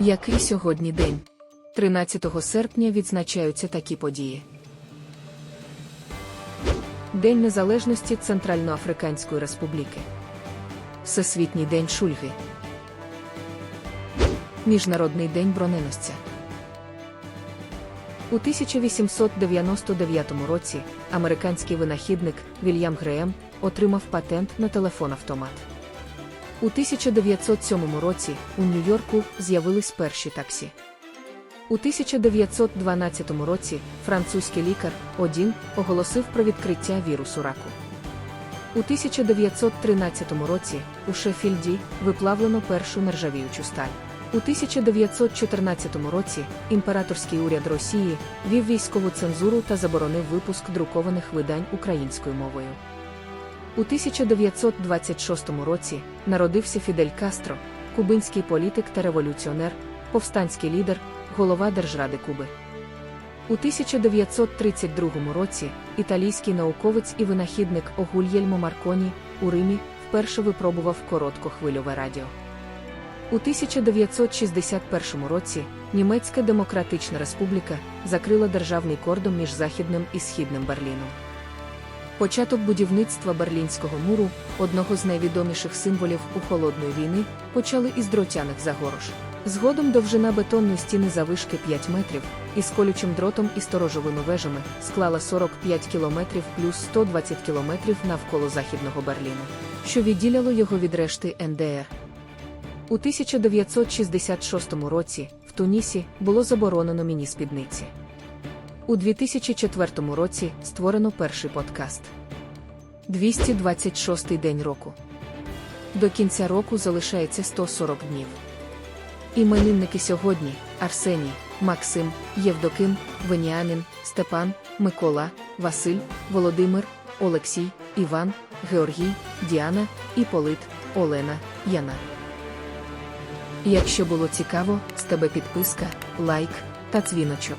Який сьогодні день? 13 серпня відзначаються такі події. День Незалежності Центральноафриканської Республіки. Всесвітній день Шульги. Міжнародний день броненосця. У 1899 році американський винахідник Вільям Греєм отримав патент на телефон-автомат. У 1907 році у Нью-Йорку з'явились перші таксі. У 1912 році французький лікар Одін оголосив про відкриття вірусу раку. У 1913 році у Шеффільді виплавлено першу нержавіючу сталь. У 1914 році імператорський уряд Росії вів військову цензуру та заборонив випуск друкованих видань українською мовою. У 1926 році народився Фідель Кастро, кубинський політик та революціонер, повстанський лідер, голова Держради Куби. У 1932 році італійський науковець і винахідник Огульєльмо Марконі у Римі вперше випробував короткохвильове радіо. У 1961 році Німецька Демократична Республіка закрила державний кордон між Західним і Східним Берліном. Початок будівництва Берлінського муру, одного з найвідоміших символів у холодної війни, почали із дротяних загорож. Згодом довжина бетонної стіни завишки 5 метрів, із колючим дротом і сторожовими вежами склала 45 кілометрів плюс 120 кілометрів навколо Західного Берліну, що відділяло його від решти НДР. У 1966 році в Тунісі було заборонено міні-спідниці. У 2004 році створено перший подкаст. 226 день року. До кінця року залишається 140 днів. Іменинники сьогодні Арсеній, Максим, Євдоким, Веніамін, Степан, Микола, Василь, Володимир, Олексій, Іван, Георгій, Діана, Іполит, Олена, Яна. Якщо було цікаво, з тебе підписка, лайк та дзвіночок.